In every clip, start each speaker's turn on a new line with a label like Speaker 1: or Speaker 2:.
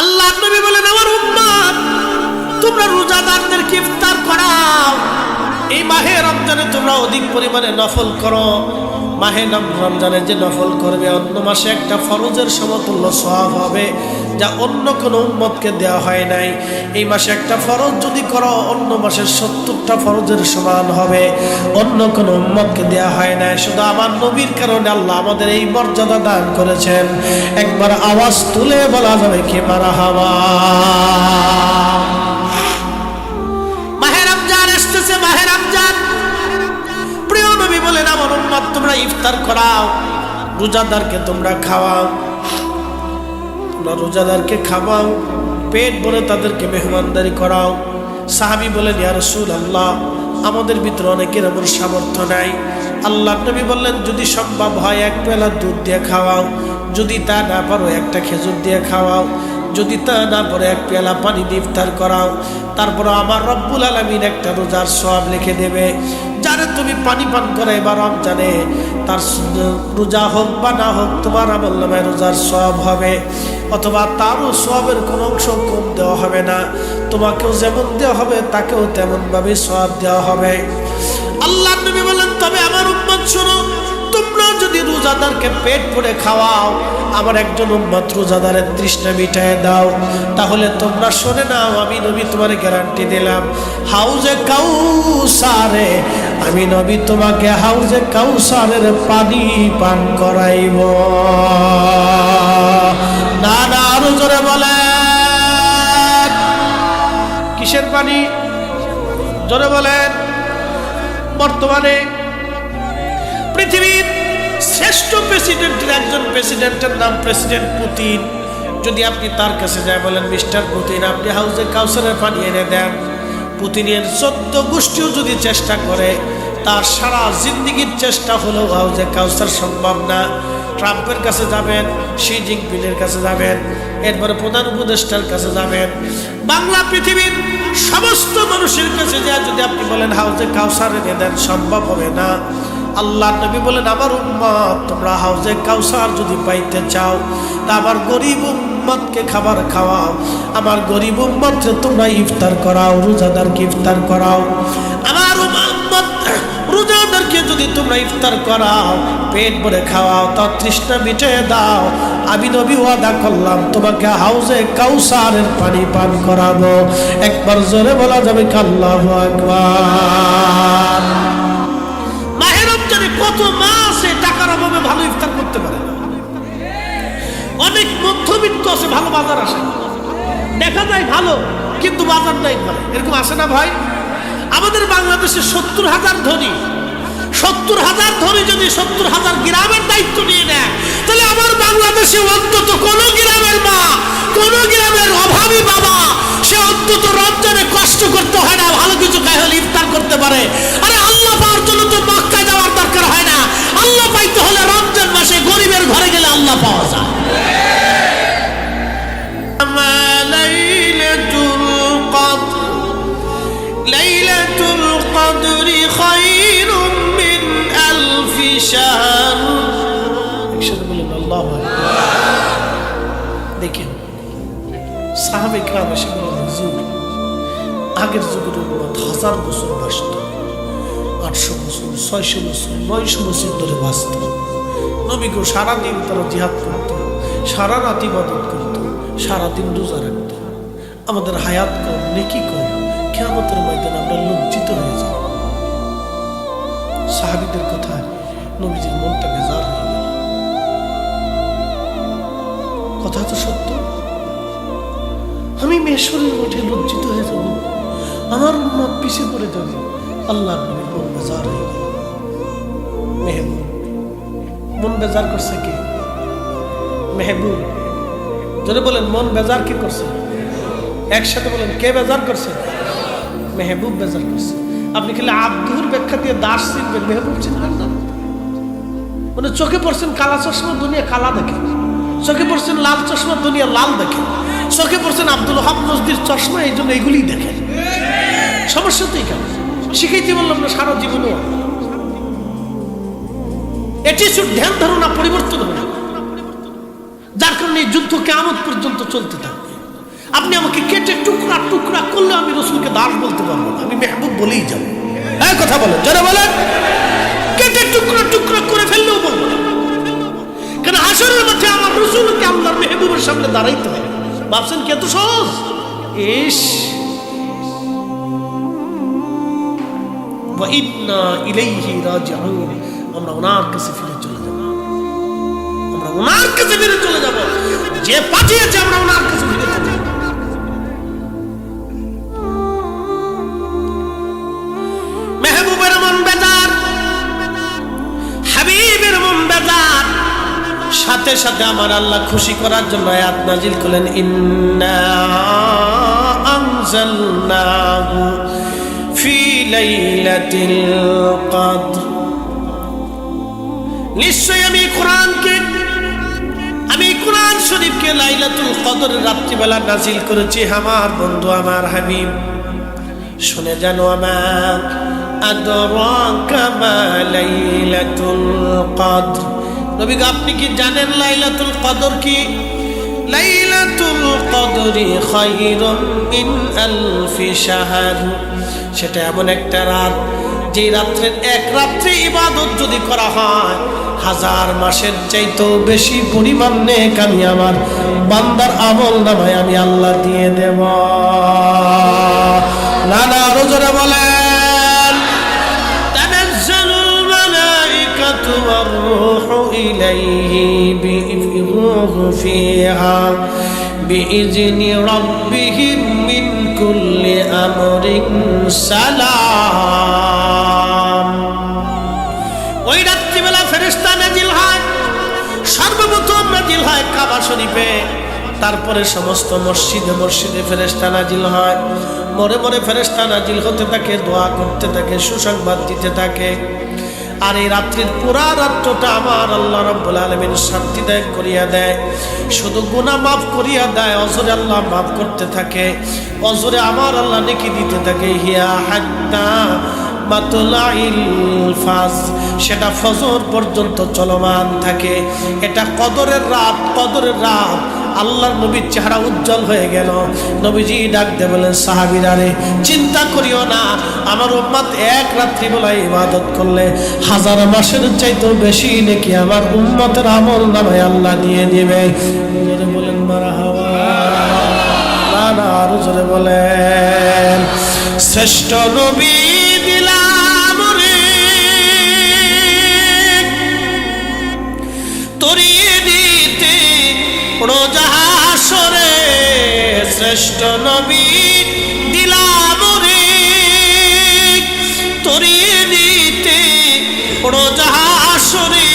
Speaker 1: আল্লাহ নবী বলেন, আমার উম্মত তোমরা রোজাদারদেরকে ইফতার করাও। এই মাহে রমজানে তোমরা অধিক পরিমাণে নফল করো। মাহে রমজানে যে নফল করবে, অন্য মাসে একটা ফরজের সমতুল্য সওয়াব হবে, যা অন্য কোনো উম্মতকে দেওয়া হয় নাই। এই মাসে একটা ফরজ যদি করো, অন্য মাসের সত্তরটা ফরজের সমান হবে, অন্য কোনো উম্মতকে দেওয়া হয় নাই। শুধু আমার নবীর কারণে আল্লাহ আমাদের এই মর্যাদা দান করেছেন। একবার আওয়াজ তুলে বলা যাবে কি, মারা হাওয়া। ইফতার করাও, রোজাদারকে তোমরা খাওয়াও, তোমরা রোজাদারকে খাওয়াও, পেট ভরে তাদেরকে মেহমানদারি করাও। সাহাবি বলেন, ইয়া রাসূল আল্লাহ আমাদের ভিতরে অনেকের এমন সামর্থ্য নাই। আল্লাহ নবী বললেন, যদি সম্ভব হয়, এক বেলা দুধ দিয়ে খাওয়াও, যদি তা না পারো, একটা খেজুর দিয়ে খাওয়াও যদি তা না পরে এক পেলা পানি ইফতার করাও তারপর আমার রব্বুল আলমিন একটা রোজার সব লিখে দেবে। যারে তুমি পানি পান করে এবার রমজানে, তার রোজা হোক বা না হোক, তোমার আমল নামায় রোজার সব হবে, অথবা তারও সবের কোনো অংশ কম দেওয়া হবে না। তোমাকেও যেমন দেওয়া হবে, তাকেও তেমনভাবে সব দেওয়া হবে। আল্লাহ নবী বলেন, তবে আমার উম্মত শোনো তোমরা যদি রোজাদারকে পেট ভরে খাওয়াও, আমার একজন উম্মত রোজাদারের তৃষ্ণা মিটায় দাও। তাহলে তোমরা শোনে নাও, আমি নবী তোমার গ্যারান্টি দিলাম। হাউজে কাউসারে, আমি নবী তোমাকে হাউজে কাউসারের পানি পান করাইব। না না, আরও জোরে বলে। কিসের পানি? জোরে বলেন। বর্তমানে পৃথিবীর শ্রেষ্ঠ প্রেসিডেন্টের একজন প্রেসিডেন্টের নাম প্রেসিডেন্ট পুতিন। যদি আপনি তার কাছে যায় বলেন, মিস্টার পুতিন, আপনি হাউজে কাউসারের পানি এনে দেন। পুতিনের চোদ্দ গোষ্ঠীও যদি চেষ্টা করে, তার সারা জিন্দিগির চেষ্টা হলেও হাউজে কাউসার সম্ভব না। ট্রাম্পের কাছে যাবেন, শি জিনপিংয়ের কাছে যাবেন, এরপরে প্রধান উপদেষ্টার কাছে যাবেন। বাংলা পৃথিবীর সমস্ত মানুষের কাছে যা যদি আপনি বলেন, হাউজে কাউসার এনে দেন, সম্ভব হবে না। আল্লাহ নবী বলেন, আমার উম্মত, তোমরা হাউজে কাউসার যদি পাইতে চাও, তা আমার গরিব উম্মতকে খাবার খাওয়াও। আমার গরিব উম্মতকে তোমরা ইফতার করাও, রোজাদারকে ইফতার করাও। আমার উম্মত, রোজাদারকে যদি তোমরা ইফতার করাও, পেট ভরে খাওয়াও, তার তৃষ্ণা মিটে দাও। আমি নবী ওয়াদা করলাম, তোমাকে হাউজে কাউসারের পানি পান করাবো। একবার জোরে বলা যাবে কাল্লাহ একবার কত মাসে টাকার অভাবে ভালো ইফতার করতে পারে? অনেক মধ্যবিত্ত আছে, ভালো বাজার আসে। দেখা যায় ভালো, কিন্তু বাজার নাই ভালো। এরকম আসে না ভাই? আমাদের বাংলাদেশে সত্তর হাজার ধনী, সত্তর হাজার ধনী যদি সত্তর হাজার গ্রামের দায়িত্ব নিয়ে নেয়, তাহলে আমার বাংলাদেশে অন্তত কোন গ্রামের মা, কোন গ্রামের অভাবী বাবা, সে অন্তত রমজানে কষ্ট করতে হয় না, ভালো কিছু খাই হলে ইফতার করতে পারে। আরে শাহরু একসাথে বলুন দেখেন, সাহাবে গ্রাম এসে যুগ আগের যুগের অনুবাদ হাজার বছর বাসত আটশো বছর, ছয়শো বছর, নয়শো বছর ধরে বাঁচত। নবীকে সারাদিন তারা জিহাদ করত, সারা রাত ইবাদত করত সারাদিন রোজা রাখত। আমাদের হায়াত কম, নেকি কম খেয়ামতের ময়দান আমরা লজ্জিত হয়ে যাই। সাহাবিদের কথা নবীজির মনটা বেজার হয়ে গেল। কথা তো সত্য। আমি মেশরের মঠে লজ্জিত হয়ে যাব। আমার উন্মত পিছিয়ে পড়ে যাবে। আল্লাহ নবীর মন বেজার হয়ে গেল। মেহবুব, মন বেজার করছে কে? মেহবুব যদি বলেন, মন বেজার কে করছে? একসাথে বলেন, কে বেজার করছে? মেহবুব বেজার করছে। আপনি খেলে আব্দুর ব্যাখ্যা দিয়ে দাস চিনবেন, মেহবুব চিনবেন না। মানে চোখে পড়ছেন কালা চশমা দুনিয়া কালা দেখে। চোখে পড়ছেন লাল চশমা দুনিয়া লাল দেখে। চোখে পড়ছেন আব্দুল হক নজদির চশমা, এই জন্য এগুলিই দেখেন। সমস্যা তো কেন শিখাইতে বললাম না, সারা জীবনও। অ্যাটিচিউড ধ্যান ধারণা পরিবর্তন হবে। যার কারণে এই যুদ্ধ কেমন পর্যন্ত চলতে থাকবে। আপনি আমাকে কেটে টুকরা টুকরা করলে আমি রসুলকে দাস বলতে পারব না, আমি মেহবুব বলেই যাব। হ্যাঁ কথা বলেন যারা বলেন। কেটে টুকরো টুকরো করে ফেললেও বলব কেন হাসরের মাঠে আমার রসুলকে আল্লাহর মেহবুবের সামনে দাঁড়াইতে হবে ভাবছেন কি এত সহজ? ইস। আমরা ওনার কাছে ফিরে চলে যাব। আমরা ওনার কাছে ফিরে চলে যাব। যে পাঠিয়েছে, আমরা ওনার কাছে ফিরে সাথে সাথে আমার আল্লাহ খুশি করার জন্য আয়াত নাজিল করলেন আনজালনাহু ফি লাইলাতিল কদর। নিশ্চয় আমি কোরআনকে, আমি কোরআন শরীফকে লাইলাতুল কদর রাত্রিবেলা নাজিল করেছি, আমার বন্ধু, আমার হাবিব। শুনে জানো আমার, আদরাকা মা লাইলাতুল কদর। নবী আপনি কি জানেন লাইলাতুল কদর কি? লাইলাতুল কদরি খায়রুম মিন আলফি শাহর। সেটা এমন একটা রাত, যে রাত্রের এক রাত্রে ইবাদত যদি করা হয়, হাজার মাসের চাইতেও বেশি পরিমাণ নেক আমি আমার বান্দার আমল নামায় আমি আল্লাহ দিয়ে দেব। নানা রোজরে বলেন। إليه بإذن فيها بإذن ربهم من كل أمر سلام ওই রাত্রিবেলা ফেরেস্তা নাজিল হয় সর্বপ্রথম নাজিল হয় কাবা শরীফে তারপরে সমস্ত মসজিদে মসজিদে ফেরেস্তা নাজিল হয় মরে মরে ফেরেস্তা নাজিল হতে থাকে দোয়া করতে থাকে সুসংবাদ দিতে থাকে আর এই রাত্রির পুরা রাত্রটা আমার আল্লাহ রব্বুল আলমিন শান্তিদায়ক করিয়া দেয়। শুধু গুণা মাফ করিয়া দেয়, অজরে আল্লাহ মাফ করতে থাকে। অজরে আমার আল্লাহ নেকি দিতে থাকে। হিয়া হাত্তা সেটা ফজর পর্যন্ত চলমান থাকে। এটা কদরের রাত কদরের রাত। আল্লাহর নবীর চেহারা উজ্জ্বল হয়ে গেল। নবীজি ডাক দে বলেন সাহাবিরা রে, চিন্তা করিও না। আমার উম্মাত এক রাত্রি বেলা ইবাদত করলে হাজার মাসের চাইতেও বেশি নাকি আমার উম্মতের আমল নামে আল্লাহ দিয়ে দিবে। বলেন, মারা আরও জোরে বলেন, শ্রেষ্ঠ নবী দিলাম রে, তরিয়ে দিতে রোজাহাসরে শ্রেষ্ঠ নবী দিলাম রে। তরিয়ে দিতে রোজাহাসরে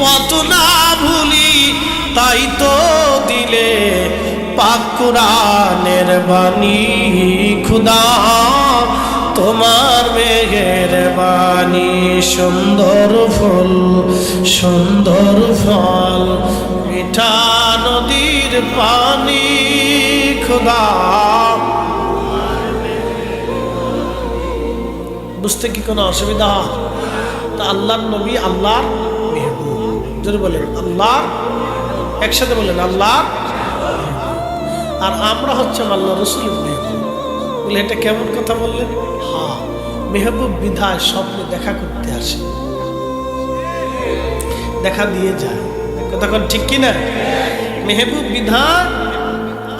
Speaker 1: পত না ভুলি, তাই তো দিলে পাক কুরআনের বাণী। খুদা, তোমার মেঘের বাণী সুন্দর ফুল, সুন্দর ফল, মিঠা নদীর পানি। বুঝতে কি কোনো অসুবিধা? তা আল্লাহর নবী মেহবুব। যদি বলেন আল্লাহ একসাথে বলেন, আল্লাহর আর আমরা হচ্ছে আল্লাহ রসুল বলে এটা কেমন কথা বললেন? হ্যাঁ মেহবুব বিধায় স্বপ্নে দেখা করতে আসে। দেখা দিয়ে যায়। কতক্ষণ ঠিক কিনা? মেহবুব বিধায়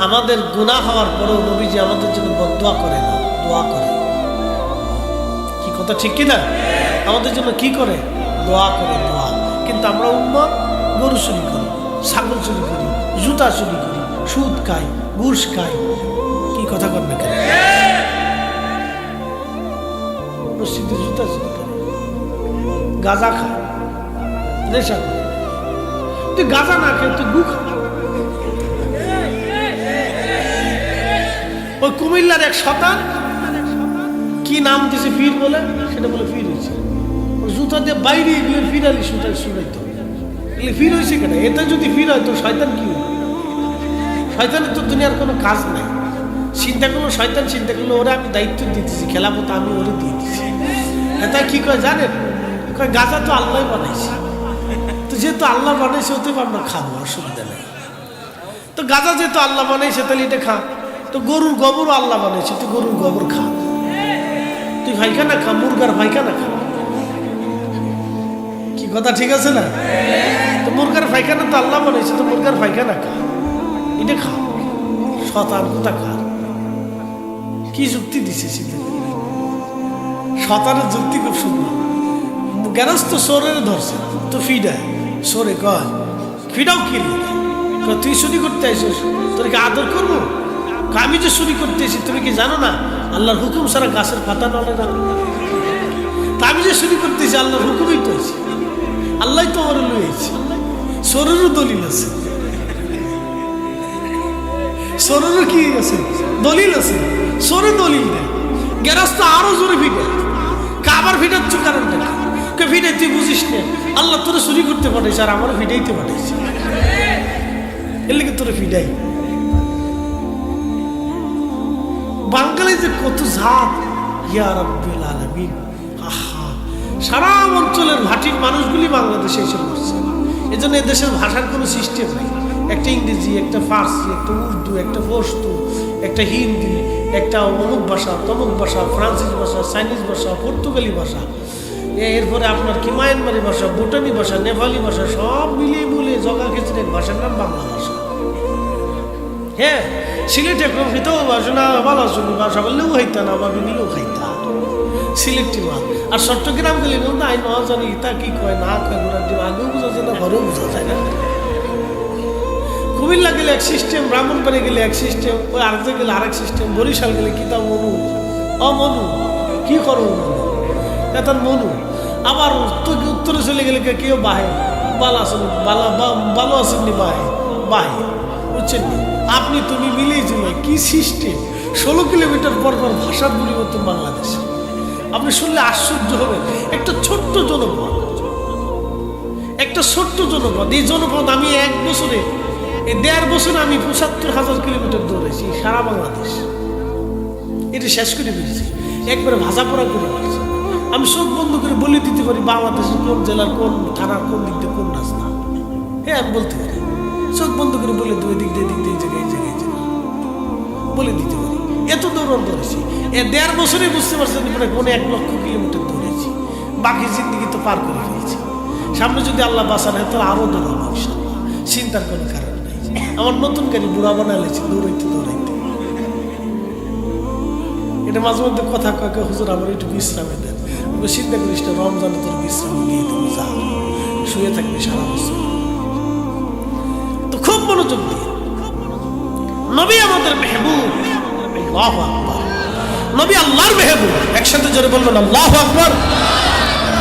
Speaker 1: আমাদের গুণা হওয়ার পরেও নবীজি আমাদের জন্য বদোয়া করে না, দোয়া করে। কি কথা ঠিক কিনা? আমাদের জন্য কি করে? দোয়া করে, দোয়া। কিন্তু আমরা উম্মত, গরু চুরি করি, ছাগল চুরি করি, জুতা চুরি করি, সুদ খাই, ঘুষ খাই। কি কথা করবে কেন? মসজিদে জুতা চুরি করে, গাঁজা খায়, নেশা করে। তুই গাঁজা না খেয়ে, তুই গু খা ওই কুমিল্লার এক শতান কি নাম দিছে ফির বলে? সেটা বলে ফির হয়েছে। জুতা দিয়ে বাইরে গিয়ে ফির আলি সুতা শুনাইতো এগুলি ফির হয়েছে কেন? এতে যদি ফির হয় তো শয়তান কি হবে? শয়তানের তো দুনিয়ার কোনো কাজ নাই। চিন্তা করল শয়তান, চিন্তা করল ওরা আমি দায়িত্ব দিতেছি, খেলাপথ আমি ওরে দিয়ে দিচ্ছি এটা কি কয় জানেন? কয়, গাঁজা তো আল্লাহ বানাইছে। তো যেহেতু আল্লাহ বানাইছে ওতে আমরা খাব, অসুবিধা নেই। তো গাঁজা যেহেতু আল্লাহ বানাইছে, তাহলে এটা খা। তো গরুর গোবরও আল্লাহ বানাইছে তুই গরুর গোবর খা। তুই পায়খানা খা, মুরগার পায়খানা খা। কি কথা, ঠিক আছে না? তো মুরগার পায়খানা তো আল্লাহ বানাইছে তো মুরগার পায়খানা খা। এটা খা। কোথা খা কি যুক্তি দিছে করে শতানের যুক্তি খুব সুন্দর। গ্যারাজ তো সোরের ধরছে, তো ফিডায় সোরে কয়, ফিডাও কি রে? তুই চুরি করতে আসিস তোর কি আদর করব? আমি যে চুরি করতেছি তুমি কি জানো না? আল্লাহর হুকুম সারা গাছের পাতা নড়ে না। তা আমি যে চুরি করতেছি আল্লাহর হুকুমই তো আছে আল্লাহ তো আমার লইয়েছে সোরেরও দলিল আছে। সোরেরও কি আছে? দলিল আছে। সোরে দলিল দেয় তো আরও জোরে ফিটে। কাবার ফিটাচ্ছ কারণটা কি? ফিটে, তুই বুঝিস না। আল্লাহ তোরে চুরি করতে পাঠাইছে আর আমার ফিটাইতে পাঠাইছে। এর লেগে তোরে ফিটাই। বাঙালি যে কত জাত। ইয়া রব্বিল আলামিন। আহা। সারা অঞ্চলের ভাটির মানুষগুলি বাংলাদেশে এসে পড়ছে। এই জন্য এদেশের ভাষার কোনো সিস্টেম নেই। একটা ইংরেজি, একটা ফার্সি, একটা উর্দু, একটা পশতু একটা হিন্দি, একটা অমুক ভাষা, তমুক ভাষা, ফ্রান্সিস ভাষা, চাইনিজ ভাষা, পর্তুগালি ভাষা। এরপরে আপনার কি মায়ানমারি ভাষা, ভুটানি ভাষা, নেপালি ভাষা, সব মিলিয়ে মিলিয়ে জগা খিচড়ি ভাষার নাম বাংলা ভাষা। হ্যাঁ? সিলেটে প্রকৃতও ভাষা না ভালো শুনি, ভাষা বললেও খাইতা না, বা বিনিলেও খাইতা। সিলেক্টি মাল আর চট্টগ্রাম গেলে বলতে, আই ন জানি তা কি কয়, না কয় ঘোরার ডিম আগেও বোঝা যায় না, ঘরেও বোঝা যায় না। কুমিল্লা গেলে এক সিস্টেম ব্রাহ্মণবাড়ি গেলে এক সিস্টেম ওই আরেক গেলে আরেক সিস্টেম বরিশাল গেলে কি তা মনু? অ মনু? কি করো তা মনু। আবার উত্তর উত্তরে চলে গেলে কে কেউ বাহে। বালা বালা বা- ভালো আসেননি বাহে। বাহে। বুঝছেন নি? আপনি তুমি মিলিয়ে জুলে কি সিস্টেম? ষোলো কিলোমিটার পর পর ভাষার পরিবর্তন বাংলাদেশে। আপনি শুনলে আশ্চর্য হবেন। একটা ছোট্ট জনপদ। একটা ছোট্ট জনপদ। এই জনপদ আমি এক বছরে, এই দেড় বছরে আমি পঁচাত্তর হাজার কিলোমিটার দৌড়েছি সারা বাংলাদেশ। এটা শেষ করে দিয়েছি একবারে ভাজা পড়া করে দিয়েছি আমি সব বন্ধ করে বলে দিতে পারি বাংলাদেশের কোন জেলার কোন থানার কোন দিক দিয়ে কোন রাস্তা। হ্যাঁ আমি বলতে পারি। চোখ বন্ধ করে বলে দেবো দিক দিয়ে দিক দিয়ে জায়গায় জায়গায় বলে দিতে পারি। এত দৌড়ান দৌড়েছি এ দেড় বছরে বুঝতে পারছেন প্রায় কোনো এক লক্ষ কিলোমিটার দৌড়েছি বাকি জিন্দগি তো পার করে ফেলেছি। সামনে যদি আল্লাহ বাঁচান, হয়, তাহলে আরও দৌড়াবো ইনশাআল্লাহ। চিন্তার কোনো কারণ নেই। আমার নতুন গাড়ি বুড়া বানালেছি, দৌড়াইতে দৌড়াইতে। এটা মাঝে মধ্যে কথা কাকে হুজুর, আমার একটু বিশ্রামে দেন। চিন্তা করিস না, রমজানে তোর বিশ্রাম দিয়ে দেবো, যা শুয়ে থাকবি সারা বছর। খুব মনোযোগ দিয়ে। নবী আমাদের মেহবুব। নবী আল্লাহর মেহবুব। একসাথে জোরে বলবেন আল্লাহ আকবার।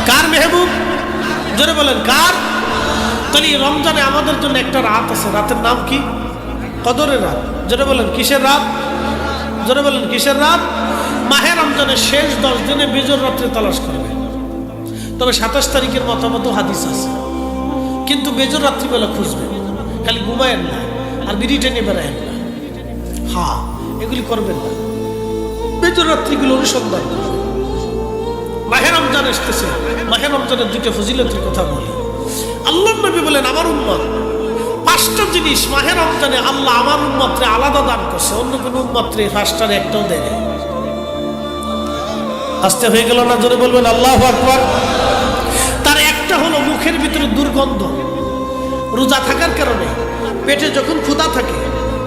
Speaker 1: কার মেহবুব? জোরে বলেন, কার? তাহলে রমজানে আমাদের জন্য একটা রাত আছে। রাতের নাম কি? কদরের রাত। জোরে বলেন, কিসের রাত? জোরে বলেন, কিসের রাত? মাহে রমজানের শেষ দশ দিনে বেজর রাত্রে তালাশ করবে। তবে সাতাশ তারিখের মতামত হাদিস আছে। কিন্তু বেজর রাত্রিবেলা খুঁজবে। খালি ঘুমায়েন না, আর বিড়ি টেনে বেড়ায়েন না। হ্যাঁ এগুলি করবেন না। বেজর রাত্রিগুলো অনুসন্ধান মাহের মাহে রমজান এসতেছে মাহে রমজানের দুইটা ফজিলতের কথা বলি। আল্লাহ নবী বলেন, আমার উম্মত, পাঁচটা জিনিস মাহের রমজানে আল্লাহ আমার উম্মাত্রে আলাদা দান করছে, অন্য কোনো উম্মাত্রে পাঁচটার একটাও দেয়। আস্তে হয়ে গেল না? জোরে বলবেন, আল্লাহ আকবার। তার একটা হলো মুখের ভিতরে দুর্গন্ধ। রোজা থাকার কারণে পেটে যখন ক্ষুধা থাকে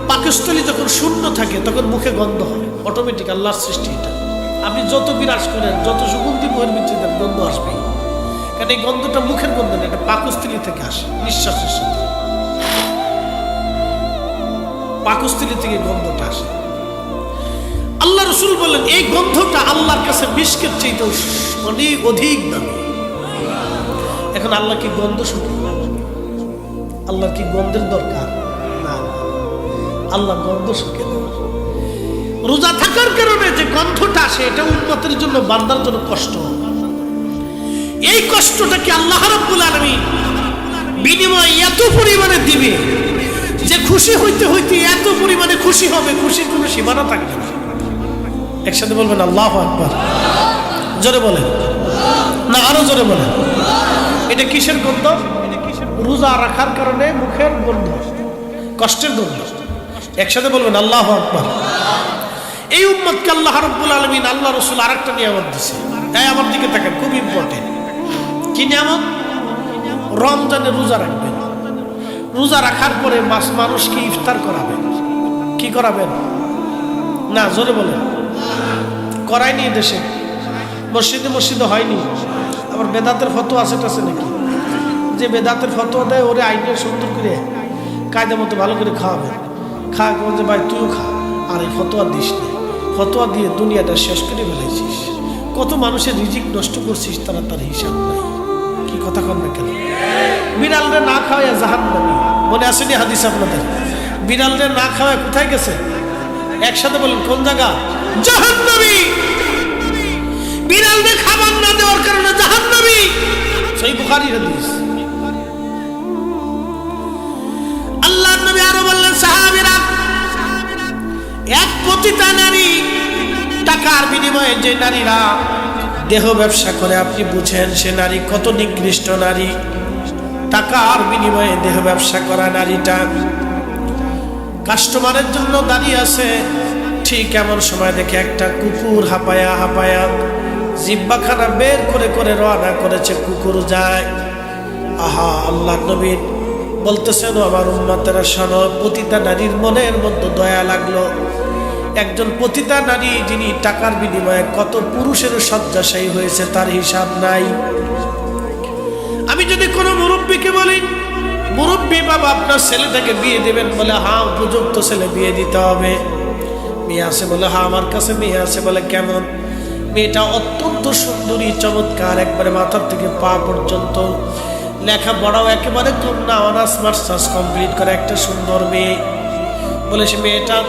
Speaker 1: পাকস্থলী যখন শূন্য থাকে তখন মুখে গন্ধ হয়। অটোমেটিক আল্লাহর সৃষ্টি এটা। আপনি যত বিরাজ করেন যত সুগন্ধি মুখের ভিতরে দেন, গন্ধ আসবে। কারণ এই গন্ধটা মুখের গন্ধ না এটা পাকস্থলী থেকে আসে নিঃশ্বাসের সাথে। পাকস্থলী থেকে গন্ধটা আসে। আল্লাহ রসুল বললেন এই গন্ধটা আল্লাহর কাছে বিস্কের চাইতে অনেক অধিক দামি। এখন আল্লাহ কি গন্ধ শুনে আল্লাহর কি গন্ধের দরকার? না। আল্লাহ গন্ধ শুকে রোজা থাকার কারণে যে গন্ধটা আসে, এটা উন্নতের জন্য, বান্দার জন্য কষ্ট। এই কষ্টটা কি আল্লাহ রাব্বুল আলামিন বিনিময় এত পরিমাণে দিবে যে খুশি হইতে হইতে এত পরিমাণে খুশি হবে, খুশির কোনো সীমানা থাকবে না। একসাথে বলবেন, আল্লাহ আকবার। জোরে বলেন। না, আরও জোরে বলেন। এটা কিসের গন্ধ? রোজা রাখার কারণে মুখের গন্ধ, কষ্টের গন্ধ। একসাথে বলবেন, আল্লাহ আকবার। এই উম্মতকে আল্লাহ রব্বুল আলমিন, আল্লাহ রসুল আরেকটা নিয়ামত দিছে। তাই আমার দিকে থাকেন খুব ইম্পর্টেন্ট কি নিয়ামত? রমজানে রোজা রাখবেন। রোজা রাখার পরে মাস মানুষকে ইফতার করাবেন। কি করাবেন? না, জোরে বলেন। করায়নি দেশে? মসজিদে মসজিদে হয়নি? আবার বেদাতের ফটো আছে টাছে নাকি? যে বেদাতের ফটো দেয়, ওরে আইনের সুন্দর করে কায়দা মতো ভালো করে খাওয়াবে। খাওয়া করে যে ভাই, তুইও খা। আর এই ফতোয়া দিস না। ফতোয়া দিয়ে দুনিয়াটা শেষ করে ফেলেছিস। কত মানুষের রিজিক নষ্ট করছিস, তারা তার হিসাব নাই কি কথা কন না কেন? বিড়ালরে না খাওয়ায় জাহান নামি মনে আসেনি হাদিস আপনাদের? বিড়ালরে না খাওয়ায় কোথায় গেছে? একসাথে বলেন, কোন জায়গা? জাহান নামি বিড়ালরে খাবার না দেওয়ার কারণে জাহান নামি সেই বুখারি হাদিস। পতিতা নারী টাকার বিনিময়ে যে নারীরা দেহ ব্যবসা করে, আপনি বুঝেন সে নারী কত নিকৃষ্ট নারী। টাকার বিনিময়ে দেহ ব্যবসা করা নারীটা। কাস্টমারের জন্য দাঁড়িয়ে আছে, ঠিক এমন সময় দেখে একটা কুকুর হাঁপায়া হাঁপায়া জিব্বাখানা বের করে করে রওনা করেছে, কুকুর যায়। আহা, আল্লাহ নবীন বলতেছেন আমার উন্মতেরা শোনো পতিতা নারীর মনের মধ্যে দয়া লাগল। একজন পতিতা নারী যিনি টাকার বিনিময়ে কত পুরুষের শয্যাশায়ী হয়েছে তার হিসাব নাই। আমি যদি কোনো মুরব্বীকে বলি, মুরব্বী বাবা, আপনার ছেলেটাকে বিয়ে দেবেন বলে হা উপযুক্ত ছেলে বিয়ে দিতে হবে। মেয়ে আছে বলে, হা, আমার কাছে মেয়ে আছে বলে, কেমন? মেয়েটা অত্যন্ত সুন্দরী, চমৎকার, একবারে মাথার থেকে পা পর্যন্ত। লেখা লেখাপড়াও একেবারে কম না অনার্স মাস্টার্স কমপ্লিট করে একটা সুন্দর মেয়ে। বলে সে মেয়েটা